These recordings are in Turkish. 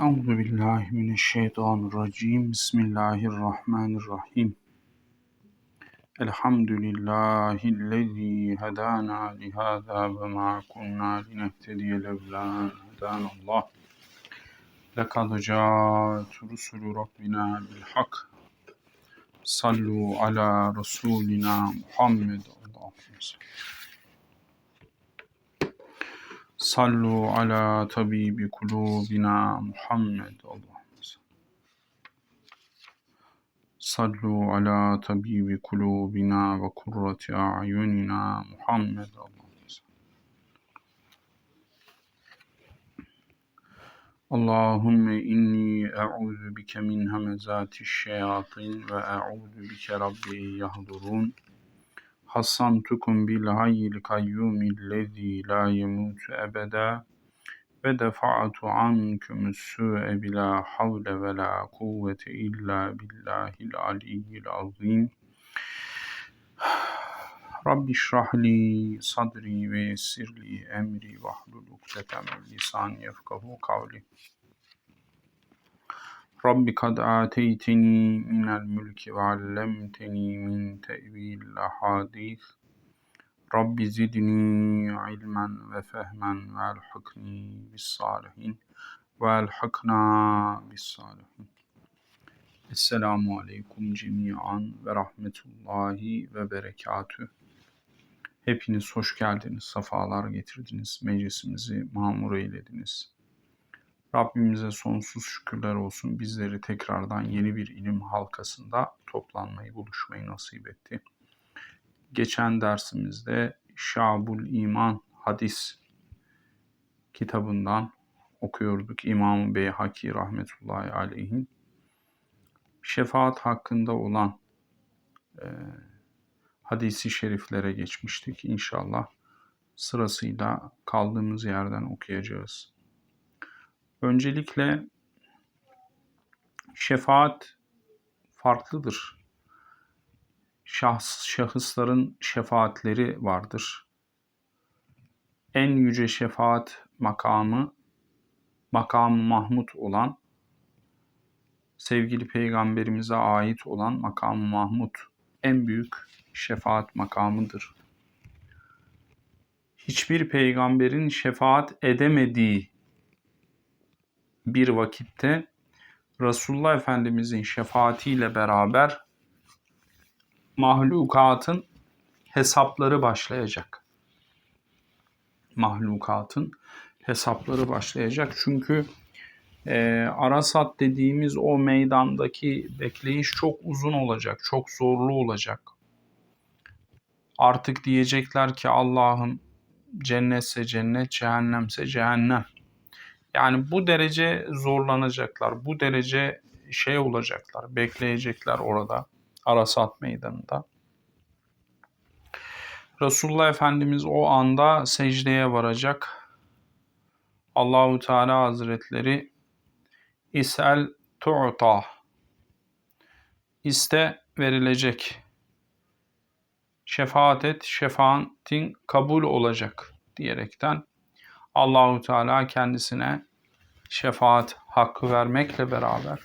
Euzu billahi mineşşeytanirracim. Bismillahirrahmanirrahim. Elhamdülillahi'llezî hedâna li hâzâ ve mâ kunnâ linehtediye levlâ hedânallâh. Lekad câet rusulü rabbina bil hak. Sallu ala rasulina Muhammed Allahümme sallallahu Sallu ala tabibi kulubina Muhammed Allah'ım. Sallu ala tabibi kulubina ve kurrati a'yunina Muhammed Allah'ım. Allahümme inni e'uzu bike min hemezati şeyatin ve e'uzu bike rabbi yahdurun hassamtukum bil hayyil kayyumil lezî la yemutu ebeda ve defa'tu ankumü's su'e bila havle ve la kuvvete illa billahil aliyyil azim. Rabbi şrahli sadri ve yessirli emri vahlul ukdeten min lisani yefkahu kavli. رب قد آتيتني من الملك وعلمتني من تأويل الأحاديث رب زدني علما وفهما والحقني بالصالحين والحقنا بالصالحين Esselamu Aleyküm cemiyan ve rahmetullahi ve berekatü. Hepiniz hoş geldiniz, safalar getirdiniz, meclisimizi mamur eylediniz. Rabbimize sonsuz şükürler olsun. Bizleri tekrardan yeni bir ilim halkasında toplanmayı, buluşmayı nasip etti. Geçen dersimizde Şabul İman hadis kitabından okuyorduk. İmam Beyhaki rahmetullahi aleyhin şefaat hakkında olan e, hadisi şeriflere geçmiştik. İnşallah sırasıyla kaldığımız yerden okuyacağız. Öncelikle şefaat farklıdır. Şahs, şahısların şefaatleri vardır. En yüce şefaat makamı, makamı Mahmud olan, sevgili peygamberimize ait olan makamı Mahmud en büyük şefaat makamıdır. Hiçbir peygamberin şefaat edemediği bir vakitte Resulullah Efendimizin şefaatiyle beraber mahlukatın hesapları başlayacak. Mahlukatın hesapları başlayacak. Çünkü e, Arasat dediğimiz o meydandaki bekleyiş çok uzun olacak, çok zorlu olacak. Artık diyecekler ki Allah'ım cennetse cennet, cehennemse cehennem. Yani bu derece zorlanacaklar, bu derece şey olacaklar, bekleyecekler orada Arasat meydanında. Resulullah Efendimiz o anda secdeye varacak. Allahu Teala Hazretleri İsel tu'ta İste verilecek. Şefaat et, şefaatin kabul olacak diyerekten Allahu Teala kendisine şefaat hakkı vermekle beraber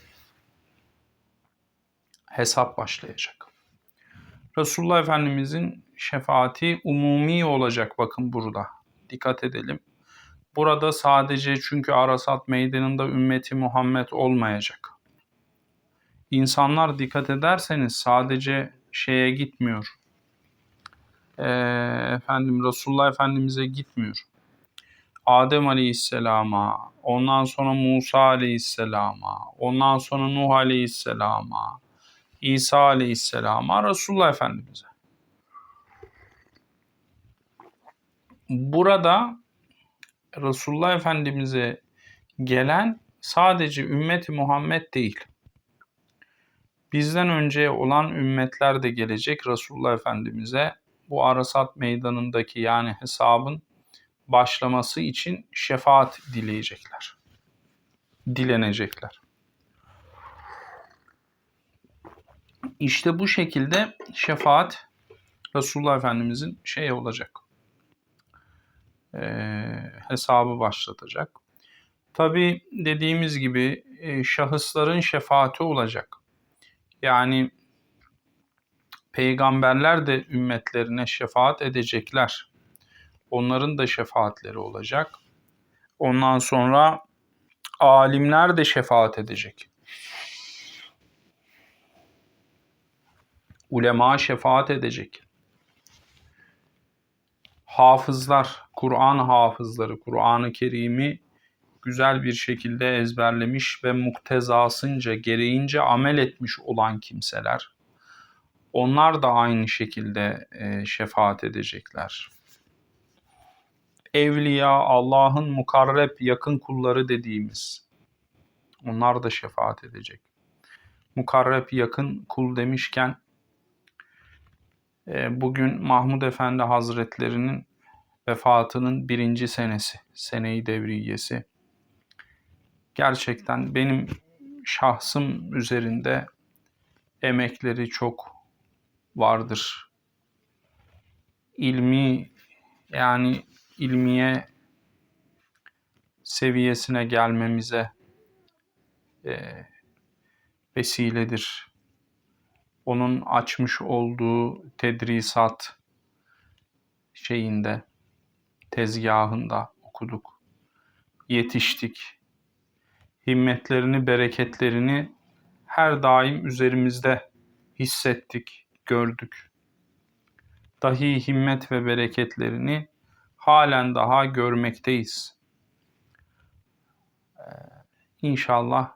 hesap başlayacak. Resulullah Efendimizin şefaati umumi olacak bakın burada. Dikkat edelim. Burada sadece çünkü Arasat meydanında ümmeti Muhammed olmayacak. İnsanlar dikkat ederseniz sadece şeye gitmiyor. Ee, efendim Resulullah Efendimiz'e gitmiyor. Adem Aleyhisselam'a, ondan sonra Musa Aleyhisselam'a, ondan sonra Nuh Aleyhisselam'a, İsa Aleyhisselam'a, Resulullah Efendimiz'e. Burada Resulullah Efendimiz'e gelen sadece ümmeti Muhammed değil. Bizden önce olan ümmetler de gelecek Resulullah Efendimiz'e bu Arasat meydanındaki yani hesabın başlaması için şefaat dileyecekler. Dilenecekler. İşte bu şekilde şefaat Resulullah Efendimizin şey olacak. E, hesabı başlatacak. Tabi dediğimiz gibi e, şahısların şefaati olacak. Yani peygamberler de ümmetlerine şefaat edecekler. Onların da şefaatleri olacak. Ondan sonra alimler de şefaat edecek. Ulema şefaat edecek. Hafızlar, Kur'an hafızları, Kur'an-ı Kerim'i güzel bir şekilde ezberlemiş ve muktezasınca, gereğince amel etmiş olan kimseler, onlar da aynı şekilde e, şefaat edecekler. Evliya, Allah'ın mukarreb yakın kulları dediğimiz, onlar da şefaat edecek. Mukarreb yakın kul demişken, e, bugün Mahmud Efendi Hazretlerinin vefatının birinci senesi, seneyi devriyesi gerçekten benim şahsım üzerinde emekleri çok vardır. İlmi yani ilmiye seviyesine gelmemize e, vesiledir. Onun açmış olduğu tedrisat şeyinde, tezgahında okuduk, yetiştik himmetlerini, bereketlerini her daim üzerimizde hissettik, gördük. Dahi himmet ve bereketlerini halen daha görmekteyiz. Ee, inşallah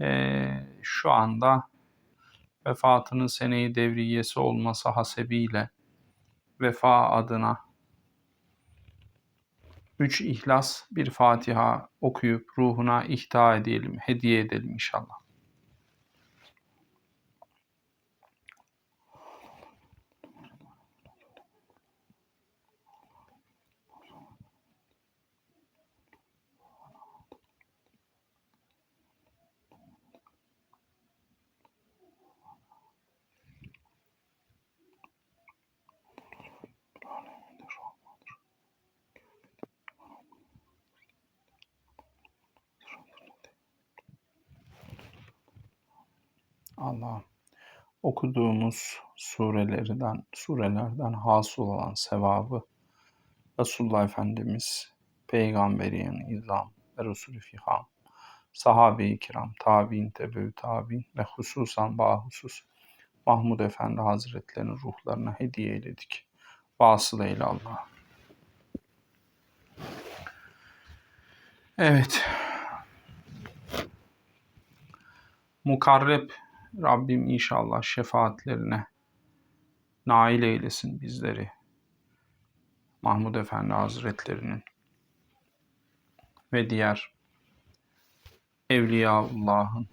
e, şu anda vefatının seneyi devriyesi olması hasebiyle vefa adına üç ihlas, bir Fatiha okuyup ruhuna ihta edelim, hediye edelim inşallah. Allah okuduğumuz surelerden surelerden hasıl olan sevabı Resulullah Efendimiz Peygamberiyen İzam ve Resulü Fiham sahabe-i kiram, tabi'in, tebeü tabi'in ve hususan bahusus Mahmud Efendi Hazretlerinin ruhlarına hediye eyledik. Vasıl eyle Allah. Evet. Mukarreb Rabbim inşallah şefaatlerine nail eylesin bizleri. Mahmud Efendi Hazretlerinin ve diğer Evliyaullah'ın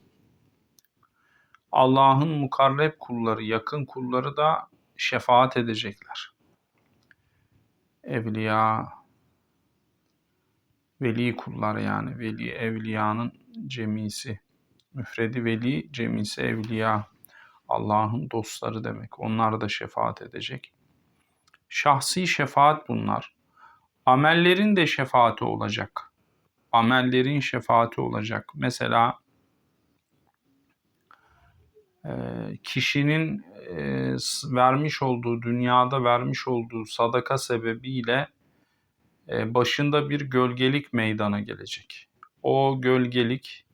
Allah'ın mukarreb kulları, yakın kulları da şefaat edecekler. Evliya, veli kullar yani, veli evliyanın cemisi Müfredi veli, cemisi evliya. Allah'ın dostları demek. Onlar da şefaat edecek. Şahsi şefaat bunlar. Amellerin de şefaati olacak. Amellerin şefaati olacak. Mesela e, kişinin e, vermiş olduğu, dünyada vermiş olduğu sadaka sebebiyle e, başında bir gölgelik meydana gelecek. O gölgelik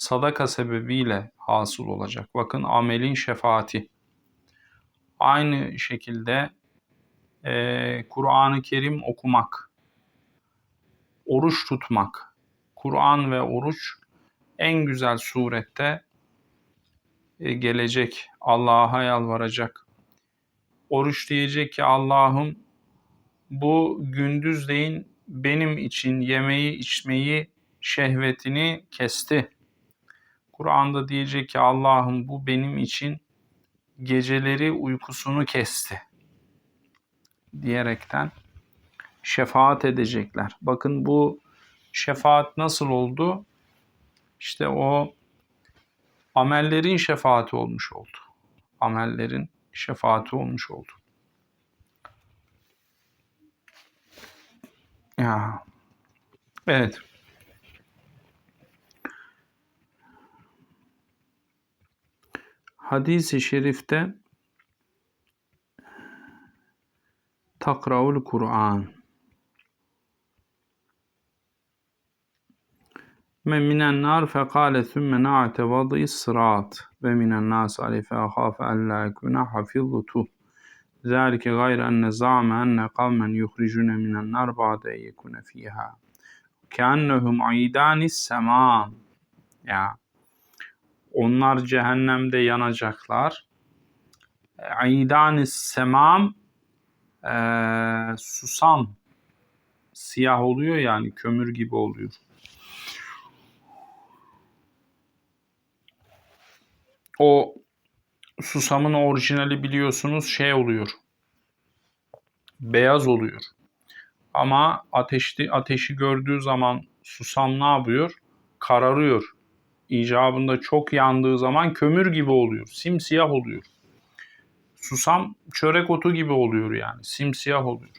sadaka sebebiyle hasıl olacak. Bakın amelin şefaati. Aynı şekilde e, Kur'an-ı Kerim okumak, oruç tutmak, Kur'an ve oruç en güzel surette e, gelecek, Allah'a yalvaracak. Oruç diyecek ki Allah'ım bu gündüzleyin benim için yemeği içmeyi şehvetini kesti. Kur'an'da diyecek ki Allah'ım bu benim için geceleri uykusunu kesti diyerekten şefaat edecekler. Bakın bu şefaat nasıl oldu? İşte o amellerin şefaati olmuş oldu. Amellerin şefaati olmuş oldu. Ya. Evet. Hadisi şerifte takraul Kur'an. Ve minen nar fekale thumme na'te vadi sırat. Ve minen nas ali fe ahafe en la ekuna hafiztu. Zâlike gayre enne zâme enne kavmen yuhricune minen nar ba'de yekune fiha keannehum aidanis semam ya onlar cehennemde yanacaklar aidanis semam eee, susam siyah oluyor yani kömür gibi oluyor. O susamın orijinali biliyorsunuz şey oluyor. Beyaz oluyor. Ama ateşli ateşi gördüğü zaman susam ne yapıyor? Kararıyor. İcabında çok yandığı zaman kömür gibi oluyor. Simsiyah oluyor. Susam çörek otu gibi oluyor yani. Simsiyah oluyor.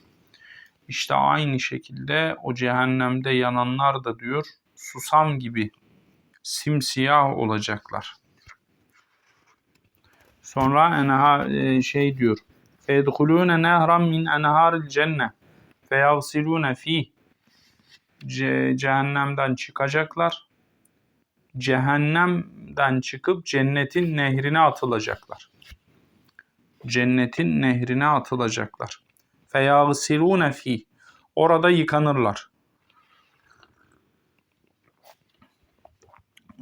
İşte aynı şekilde o cehennemde yananlar da diyor susam gibi simsiyah olacaklar. Sonra enha e, şey diyor. Feyedhulûne nehran min enhâril cenne feyagsilûne fîh Ce- cehennemden çıkacaklar. Cehennemden çıkıp cennetin nehrine atılacaklar. Cennetin nehrine atılacaklar. Feyagsilûne fîh Orada yıkanırlar.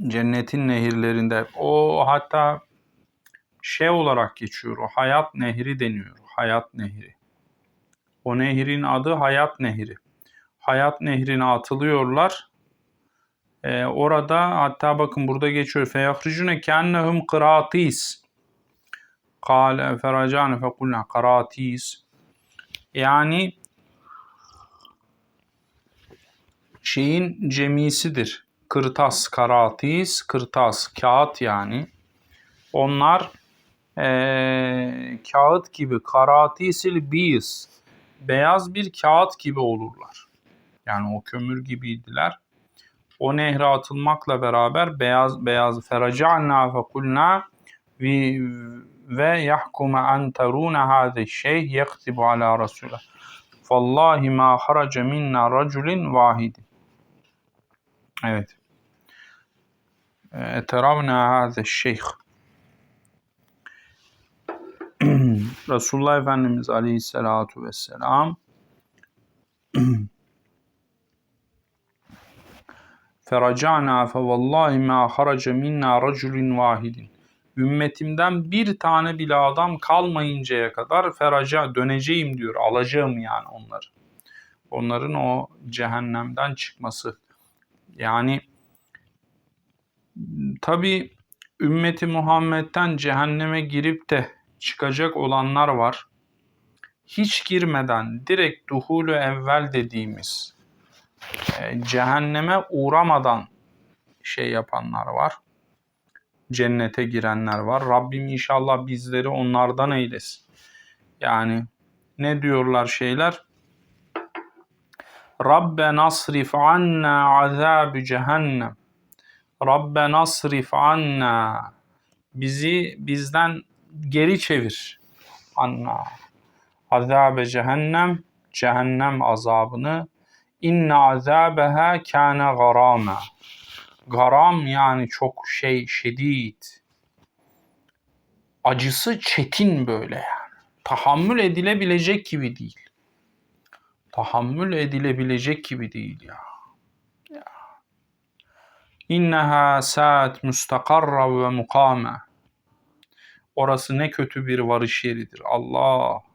Cennetin nehirlerinde. O hatta şey olarak geçiyor. O hayat nehri deniyor. Hayat nehri. O nehrin adı hayat nehri. Hayat nehrine atılıyorlar. Ee, orada hatta bakın burada geçiyor. Feyahricune kennehum kıratis. Kale feracane fekulna karatis. Yani şeyin cemisidir. Kırtas, karatis, kırtas, kağıt yani. Onlar eee, kağıt gibi karatisil biz beyaz bir kağıt gibi olurlar. Yani o kömür gibiydiler. O nehre atılmakla beraber beyaz beyaz feraca'na fe kulna ve ve yahkume en teruna hâze şey yektibu ala rasule. Fallahi ma haraca minna raculin vahidin. Evet. Eteravna hâze şeyh. Resulullah Efendimiz Aleyhisselatu Vesselam Feracana fe vallahi ma haraca minna raculun vahidin. Ümmetimden bir tane bile adam kalmayıncaya kadar feraca döneceğim diyor. Alacağım yani onları. Onların o cehennemden çıkması. Yani tabi ümmeti Muhammed'den cehenneme girip de çıkacak olanlar var. Hiç girmeden direkt duhulü evvel dediğimiz cehenneme uğramadan şey yapanlar var. Cennete girenler var. Rabbim inşallah bizleri onlardan eylesin. Yani ne diyorlar şeyler? Rabbe nasrif anna azabü cehennem. Rabbe nasrif anna. Bizi bizden geri çevir. Anna. Azabe cehennem. Cehennem azabını. İnne azabeha kâne garâme. Garam yani çok şey şedid. Acısı çetin böyle yani. Tahammül edilebilecek gibi değil. Tahammül edilebilecek gibi değil ya. ya. İnneha saat mustakarra ve mukame. Orası ne kötü bir varış yeridir. Allah.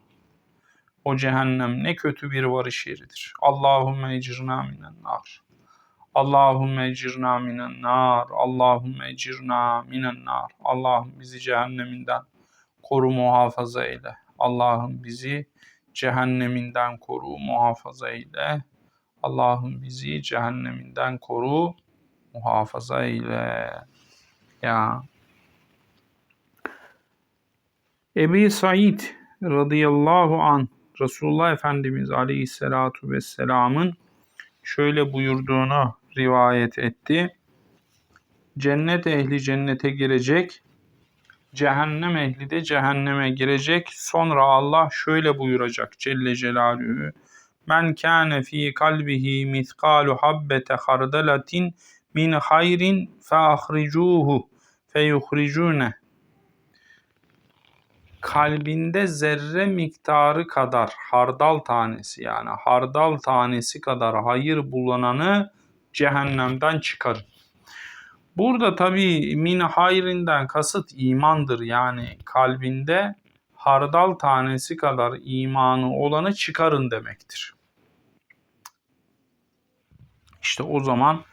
O cehennem ne kötü bir varış yeridir. Allahümme ecirna minen nar. Allahümme ecirna minen nar. Allahümme ecirna minen nar. Allah'ım bizi cehenneminden koru muhafaza eyle. Allah'ım bizi cehenneminden koru muhafaza eyle. Allah'ım bizi cehenneminden koru muhafaza eyle. Ya. Ebi Said radıyallahu an Resulullah Efendimiz aleyhissalatu vesselamın şöyle buyurduğunu rivayet etti. Cennet ehli cennete girecek Cehennem ehli de cehenneme girecek. Sonra Allah şöyle buyuracak Celle Celaluhu. Men kâne fî kalbihi miskalu habbete hardalatin min hayrin fe ahricuhu fe yuhricune kalbinde zerre miktarı kadar hardal tanesi yani hardal tanesi kadar hayır bulunanı cehennemden çıkarın. Burada tabi min hayrinden kasıt imandır yani kalbinde hardal tanesi kadar imanı olanı çıkarın demektir. İşte o zaman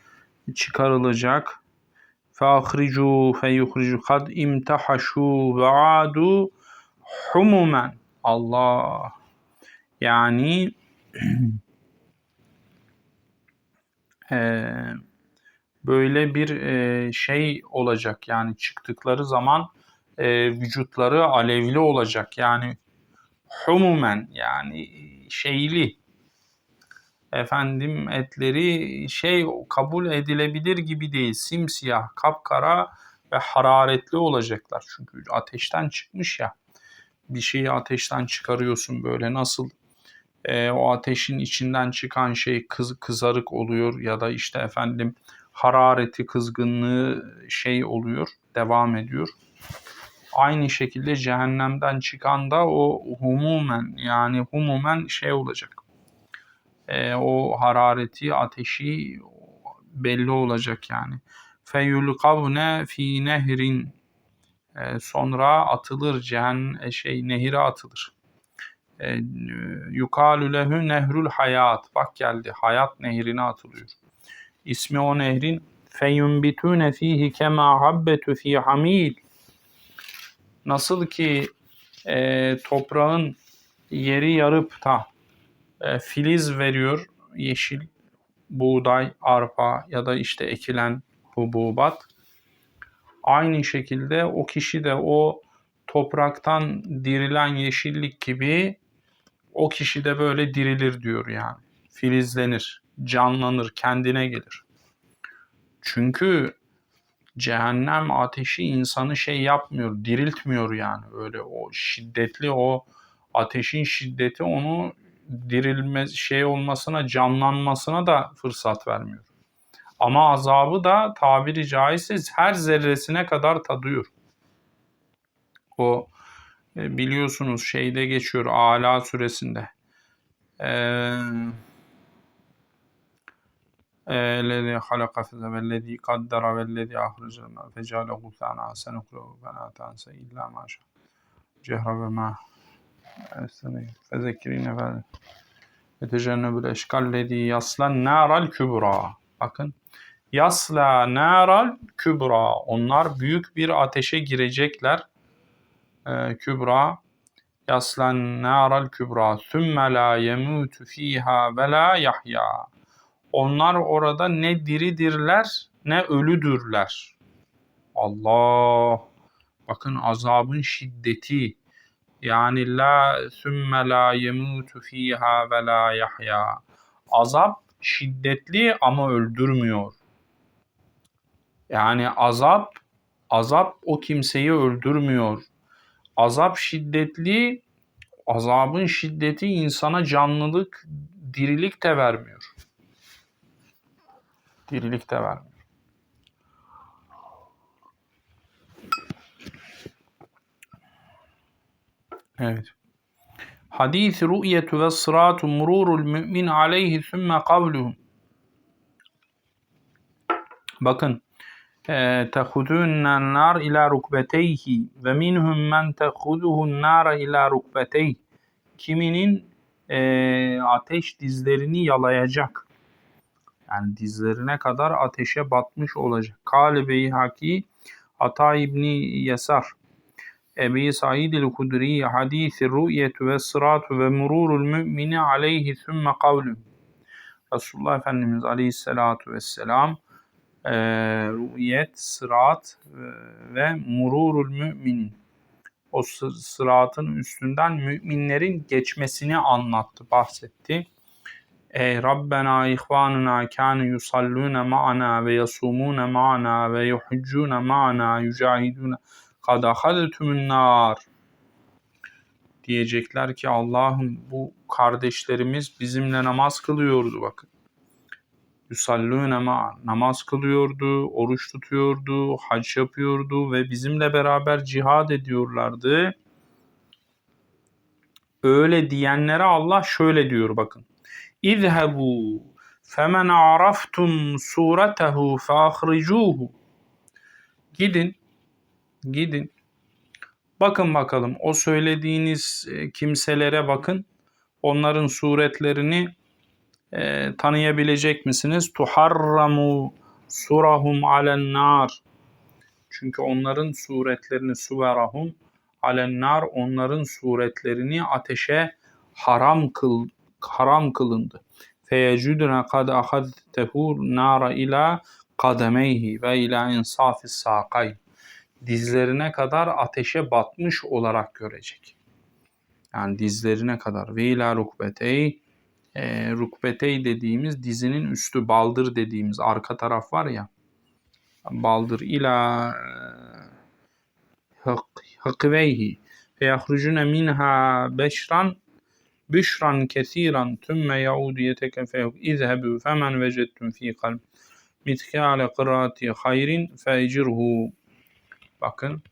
çıkarılacak. فَاَخْرِجُوا فَيُخْرِجُوا قَدْ اِمْتَحَشُوا وَعَادُوا humumen. Allah. Yani e, böyle bir e, şey olacak. Yani çıktıkları zaman e, vücutları alevli olacak. Yani humumen yani şeyli. Efendim etleri şey kabul edilebilir gibi değil. Simsiyah kapkara ve hararetli olacaklar. Çünkü ateşten çıkmış ya bir şeyi ateşten çıkarıyorsun böyle nasıl e, o ateşin içinden çıkan şey kız, kızarık oluyor ya da işte efendim harareti kızgınlığı şey oluyor devam ediyor. Aynı şekilde cehennemden çıkan da o humumen yani humumen şey olacak. E, o harareti, ateşi belli olacak yani. Feyulkavne fi nehrin sonra atılır cehennem şey nehire atılır. E, yukalü lehü nehrül hayat. Bak geldi. Hayat nehrine atılıyor. İsmi o nehrin feyunbitune fihi kema habbetu fi hamil. Nasıl ki e, toprağın yeri yarıp da e, filiz veriyor yeşil buğday, arpa ya da işte ekilen hububat Aynı şekilde o kişi de o topraktan dirilen yeşillik gibi o kişi de böyle dirilir diyor yani. Filizlenir, canlanır, kendine gelir. Çünkü cehennem ateşi insanı şey yapmıyor, diriltmiyor yani. Öyle o şiddetli o ateşin şiddeti onu dirilme şey olmasına, canlanmasına da fırsat vermiyor. Ama azabı da tabiri caizse her zerresine kadar tadıyor. O e, biliyorsunuz şeyde geçiyor Ala suresinde. الذي خلق والذي قدر والذي أخرج فجعله غثاء سنقرأه فلا تنسى إلا ما شاء جهر بما فذكرين فيتجنب الأشقى الذي يصلى النار الكبرى bakın Yasla naral kübra. Onlar büyük bir ateşe girecekler. Ee, kübra. Yaslan naral kübra. Sümme la yemutu fiha ve la yahya. Onlar orada ne diridirler ne ölüdürler. Allah. Bakın azabın şiddeti. Yani la sümme la yemutu fiha ve la yahya. Azap şiddetli ama öldürmüyor. Yani azap azap o kimseyi öldürmüyor. Azap şiddetli, azabın şiddeti insana canlılık, dirilik de vermiyor. Dirilik de vermiyor. Evet. Hadis ru'yetu ve sıratu mururul mümin aleyhi sümme kavluhum. Bakın تأخذون النار إلى ركبتيه ve minhum men tehuduhun nara ila rukbeteyh. Kiminin e, ateş dizlerini yalayacak. Yani dizlerine kadar ateşe batmış olacak. Kale Beyhaki Ata İbni Yasar Ebi Said el-Kudri hadisi rü'yetu ve sıratu ve mururul mümini aleyhi sümme kavlu. Resulullah Efendimiz aleyhissalatu vesselam e, ru'yet, sırat e, ve mururul müminin o sıratın üstünden müminlerin geçmesini anlattı, bahsetti. Ey Rabbena ihvanuna kâne yusallûne ma'ana ve yasûmûne ma'ana ve yuhuccûne ma'ana yücahidûne kad ahadtumun nar. Diyecekler ki Allah'ım bu kardeşlerimiz bizimle namaz kılıyordu bakın. Yusallûne ma namaz kılıyordu, oruç tutuyordu, hac yapıyordu ve bizimle beraber cihad ediyorlardı. Öyle diyenlere Allah şöyle diyor bakın. İzhebu femen araftum suretehu fahricuhu. Gidin, gidin. Bakın bakalım o söylediğiniz e, kimselere bakın. Onların suretlerini e, tanıyabilecek misiniz? Tuharramu surahum alen nar. Çünkü onların suretlerini suverahum alen nar onların suretlerini ateşe haram kıl haram kılındı. Feyecuduna kad ahadtehu nara ila kademeyhi ve ila insafi sakay. Dizlerine kadar ateşe batmış olarak görecek. Yani dizlerine kadar ve ila rukbetey e, rukbetey dediğimiz dizinin üstü baldır dediğimiz arka taraf var ya. Baldır ila hıkveyhi feyahrucune minha beşran büşran kesiran. Tümme yaudu yetekefehu izhebu femen vecettum fi kalb. Mitkale kıraati hayrin fecirhu. Bakın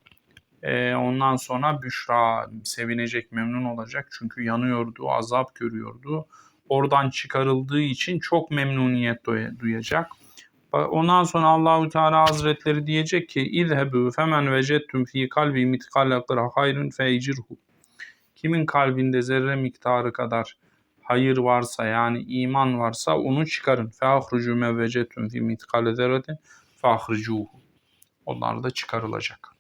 e, ondan sonra Büşra sevinecek, memnun olacak. Çünkü yanıyordu, azap görüyordu. Oradan çıkarıldığı için çok memnuniyet duyacak. Ondan sonra Allahu Teala Hazretleri diyecek ki İzhebu femen vecettum fi kalbi mitkale hayrun feycirhu. Kimin kalbinde zerre miktarı kadar hayır varsa yani iman varsa onu çıkarın. Feahrucu me vecettum fi mitkale zerretin feahricuhu. Onlar da çıkarılacak.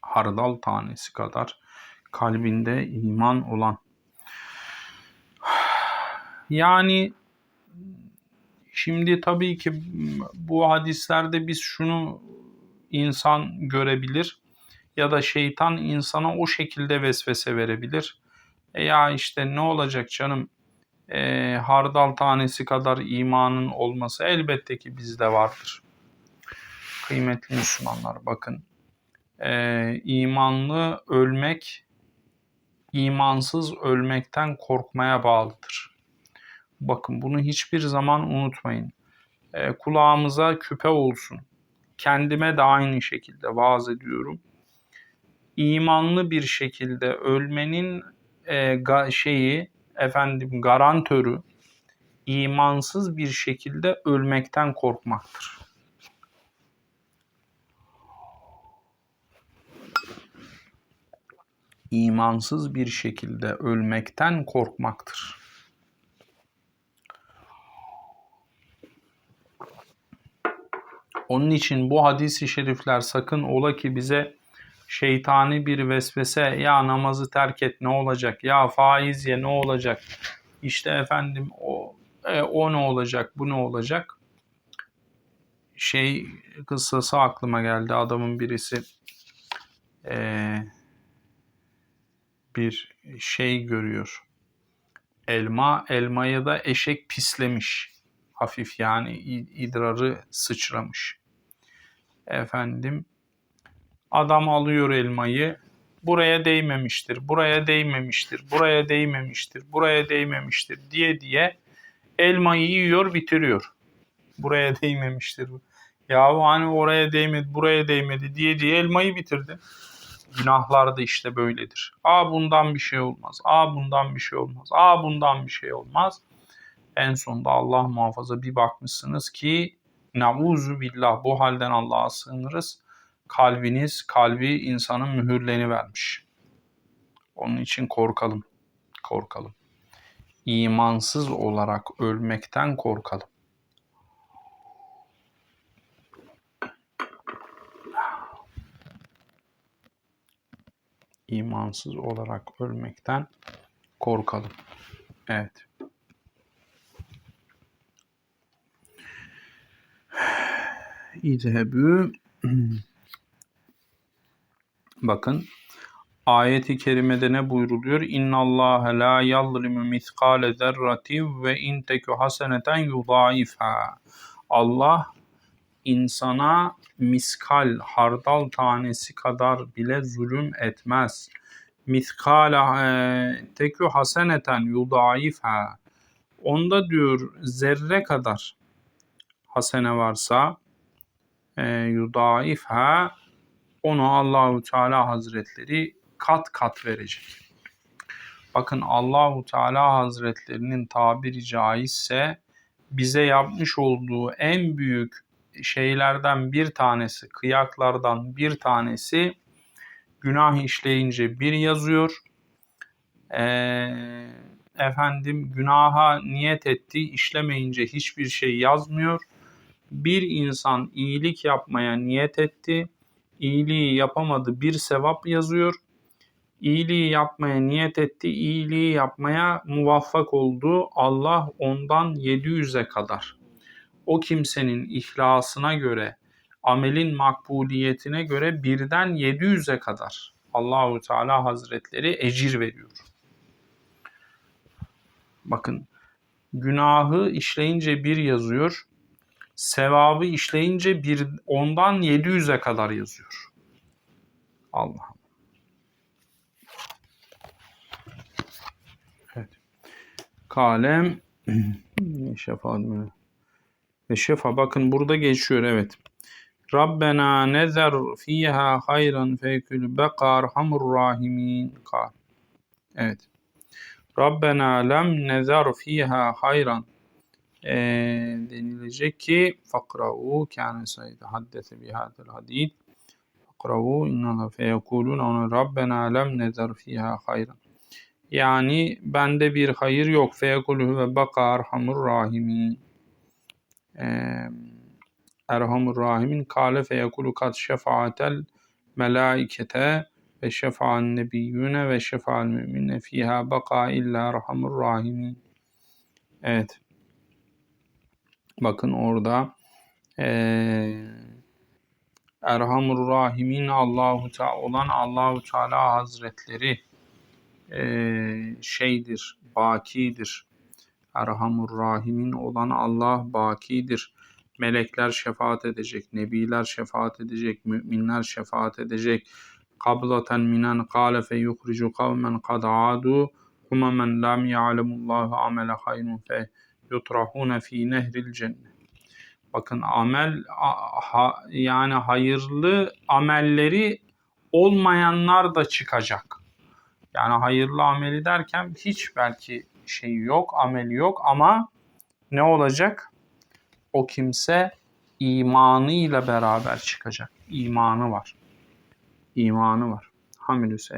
Hardal tanesi kadar kalbinde iman olan. Yani Şimdi tabii ki bu hadislerde biz şunu insan görebilir ya da şeytan insana o şekilde vesvese verebilir. E ya işte ne olacak canım e, hardal tanesi kadar imanın olması elbette ki bizde vardır. Kıymetli Müslümanlar bakın e, imanlı ölmek imansız ölmekten korkmaya bağlıdır. Bakın bunu hiçbir zaman unutmayın. E, kulağımıza küpe olsun. Kendime de aynı şekilde vaaz ediyorum. İmanlı bir şekilde ölmenin e, ga, şeyi efendim garantörü imansız bir şekilde ölmekten korkmaktır. İmansız bir şekilde ölmekten korkmaktır. Onun için bu hadisi şerifler sakın ola ki bize şeytani bir vesvese ya namazı terk et ne olacak? Ya faiz ye ne olacak? İşte efendim o e, o ne olacak bu ne olacak? Şey kıssası aklıma geldi adamın birisi. E, bir şey görüyor. Elma elmayı da eşek pislemiş. Hafif yani idrarı sıçramış efendim adam alıyor elmayı buraya değmemiştir, buraya değmemiştir, buraya değmemiştir, buraya değmemiştir diye diye elmayı yiyor bitiriyor. Buraya değmemiştir. Ya hani oraya değmedi, buraya değmedi diye diye elmayı bitirdi. Günahlar da işte böyledir. A bundan bir şey olmaz. A bundan bir şey olmaz. A bundan bir şey olmaz. En sonunda Allah muhafaza bir bakmışsınız ki Nauzu billah bu halden Allah'a sığınırız. Kalbiniz, kalbi insanın mühürleni vermiş. Onun için korkalım. Korkalım. İmansız olarak ölmekten korkalım. İmansız olarak ölmekten korkalım. Evet. İzhebü Bakın ayeti kerimede ne buyruluyor? İnna Allah la yadlimu miskale zerrati ve in teku haseneten yudaifa. Allah insana miskal, hardal tanesi kadar bile zulüm etmez. Miskala e, tekü haseneten yudayifha. Onda diyor zerre kadar hasene varsa yudaifha onu Allahu Teala Hazretleri kat kat verecek. Bakın Allahu Teala Hazretlerinin tabiri caizse bize yapmış olduğu en büyük şeylerden bir tanesi, kıyaklardan bir tanesi günah işleyince bir yazıyor. Ee, efendim günaha niyet etti, işlemeyince hiçbir şey yazmıyor. Bir insan iyilik yapmaya niyet etti, iyiliği yapamadı bir sevap yazıyor. İyiliği yapmaya niyet etti, iyiliği yapmaya muvaffak oldu. Allah ondan 700'e kadar o kimsenin ihlasına göre, amelin makbuliyetine göre birden 700'e kadar Allahu Teala Hazretleri ecir veriyor. Bakın günahı işleyince bir yazıyor, sevabı işleyince bir ondan 700'e kadar yazıyor. Allah. Evet. Kalem şefaat mi? Ve şefa bakın burada geçiyor evet. Rabbena nezer fiha hayran fekül bekar hamur rahimin kal. Evet. Rabbena lem nezer fiha hayran e, denilecek ki fakra'u kâne sayıda haddese bihâdel hadid fakra'u innâ feyekulûn onu Rabbena lem nezer fiha hayran. Yani bende bir hayır yok. Feyekulû ve bakar hamur rahimin Erhamur Rahimin kâle feyekulu kat şefaatel melaikete ve şefa'an nebiyyüne ve şefa'al müminne fiha baka illa erhamur rahimin. Evet. Bakın orada ee, Erhamur Rahimin Allahu Teala olan Allahu Teala Hazretleri e, şeydir, bakidir. Erhamur Rahimin olan Allah bakidir. Melekler şefaat edecek, nebiler şefaat edecek, müminler şefaat edecek. Kablaten minen kâle fe yuhricu kavmen kad adu humemen lam ya'lemullahu amele hayrun fe yutrahune fi nehril cennet. Bakın amel ha, yani hayırlı amelleri olmayanlar da çıkacak. Yani hayırlı ameli derken hiç belki şey yok, ameli yok ama ne olacak? O kimse imanıyla beraber çıkacak. İmanı var. İmanı var. Hamilüs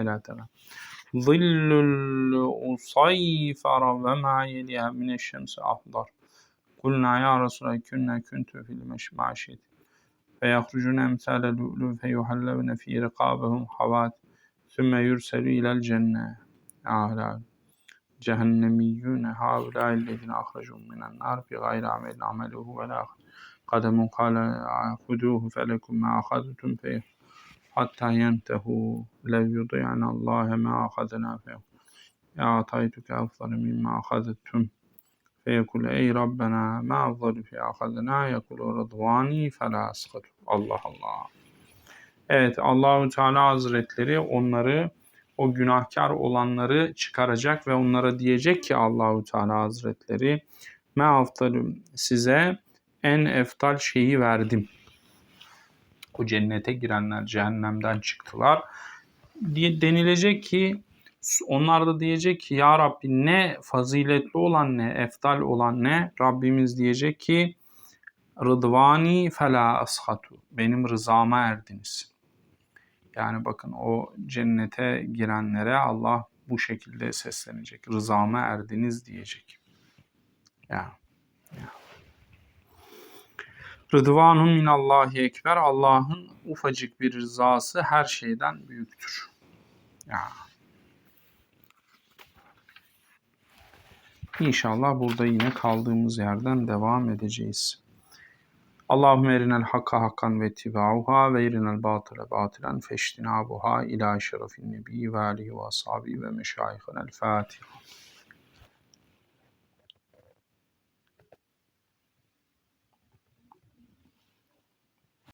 elatela. Zillul usayfara ve ma yeliha mineşşemsi ahdar. Kulna ya Resulallah künne küntü fil meşmaşid. فيخرجون أمثال اللؤلؤ فيحلون في رقابهم حوات ثم يرسل إلى الجنة أعلى cehennemiyyûne hâulâillezine ahrecûm minen nâr bi gayri amelin ameluhu ve lâ kademun kâle hudûhu felekum mâ ahadtum fe hatta yentehu lev yudî'an Allâhe mâ ahadena fe. Ya ataytuke afdalı mimmâ ahadtum feyekul ey Rabbena ma afdalu fi ahadena? Yekulu rıdvani felâ asgatu Allah Allah. Evet Allahu Teala Hazretleri onları o günahkar olanları çıkaracak ve onlara diyecek ki Allahu Teala Hazretleri me size en eftal şeyi verdim. O cennete girenler cehennemden çıktılar. denilecek ki onlar da diyecek ki ya Rabbi ne faziletli olan ne eftal olan ne Rabbimiz diyecek ki Rıdvani fela ashatu benim rızama erdiniz. Yani bakın o cennete girenlere Allah bu şekilde seslenecek. Rızama erdiniz diyecek. Ya. ya. Rıdvanun minallahi ekber. Allah'ın ufacık bir rızası her şeyden büyüktür. Ya. İnşallah burada yine kaldığımız yerden devam edeceğiz. Allahümme erinel hakka hakkan ve tibauha ve erinel batıle batılen feştinabuha ila şerefin nebi ve alihi ve ashabi ve meşayihin el Fatiha.